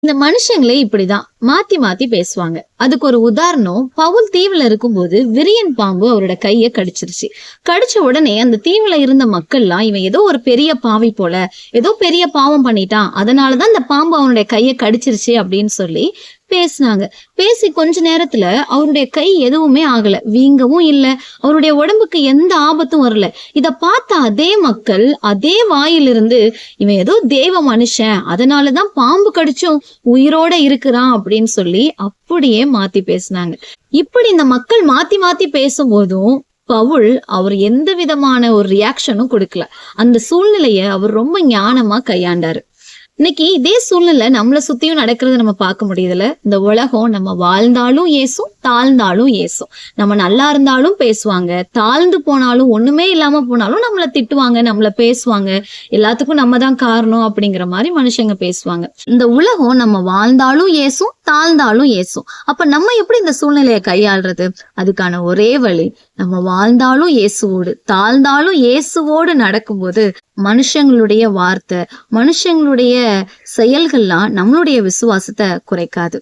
இந்த மனுஷங்களே இப்படிதான். மாத்தி மாத்தி பேசுவாங்க. அதுக்கு ஒரு உதாரணம் பவுல் தீவுல இருக்கும்போது விரியன் பாம்பு அவரோட கைய கடிச்சிருச்சு. கடிச்ச உடனே அந்த தீவுல இருந்த மக்கள்லாம் இவன் ஏதோ ஒரு பெரிய பாவி போல ஏதோ பெரிய பாவம் பண்ணிட்டான். அதனாலதான் இந்த பாம்பு அவனுடைய கைய கடிச்சிருச்சு அப்படின்னு சொல்லி பேசினாங்க. பேசி கொஞ்ச நேரத்துல அவருடைய கை எதுவுமே ஆகல. வீங்கவும் இல்ல. அவருடைய உடம்புக்கு எந்த ஆபத்தும் வரல. இத பார்த்த அதே மக்கள் அதே வாயிலிருந்து இவன் ஏதோ தேவ மனுஷன் அதனாலதான் பாம்பு கடிச்சும் உயிரோட இருக்கிறான் அப்படின்னு சொல்லி அப்படியே மாத்தி பேசினாங்க. இப்படி இந்த மக்கள் மாத்தி மாத்தி பேசும்போதும் பவுல் அவர் எந்த விதமான ஒரு ரியாக்ஷனும் கொடுக்கல. அந்த சூழ்நிலைய அவர் ரொம்ப ஞானமா கையாண்டாரு. இன்னைக்கு இதே சூழ்நிலை நம்மளை சுத்தியும் நடக்கிறத நம்ம பார்க்க முடியுதுல இந்த உலகம் நம்ம வாழ்ந்தாலும் ஏசும் தாழ்ந்தாலும் ஏசும் நம்ம நல்லா இருந்தாலும் பேசுவாங்க. தாழ்ந்து போனாலும் ஒண்ணுமே இல்லாம போனாலும் நம்மளை திட்டுவாங்க நம்மள பேசுவாங்க. எல்லாத்துக்கும் நம்ம தான் காரணம் அப்படிங்கிற மாதிரி மனுஷங்க பேசுவாங்க. இந்த உலகம் நம்ம வாழ்ந்தாலும் ஏசும் தாழ்ந்தாலும் ஏசும் அப்ப நம்ம எப்படி இந்த சூழ்நிலையை கையாள்றது? அதுக்கான ஒரே வழி நம்ம வாழ்ந்தாலும் இயேசுவோடு தாழ்ந்தாலும் இயேசுவோடு நடக்கும்போது மனுஷங்களுடைய வார்த்தை மனுஷங்களுடைய செயல்கள்லாம் நம்மளுடைய விசுவாசத்தை குறைக்காது.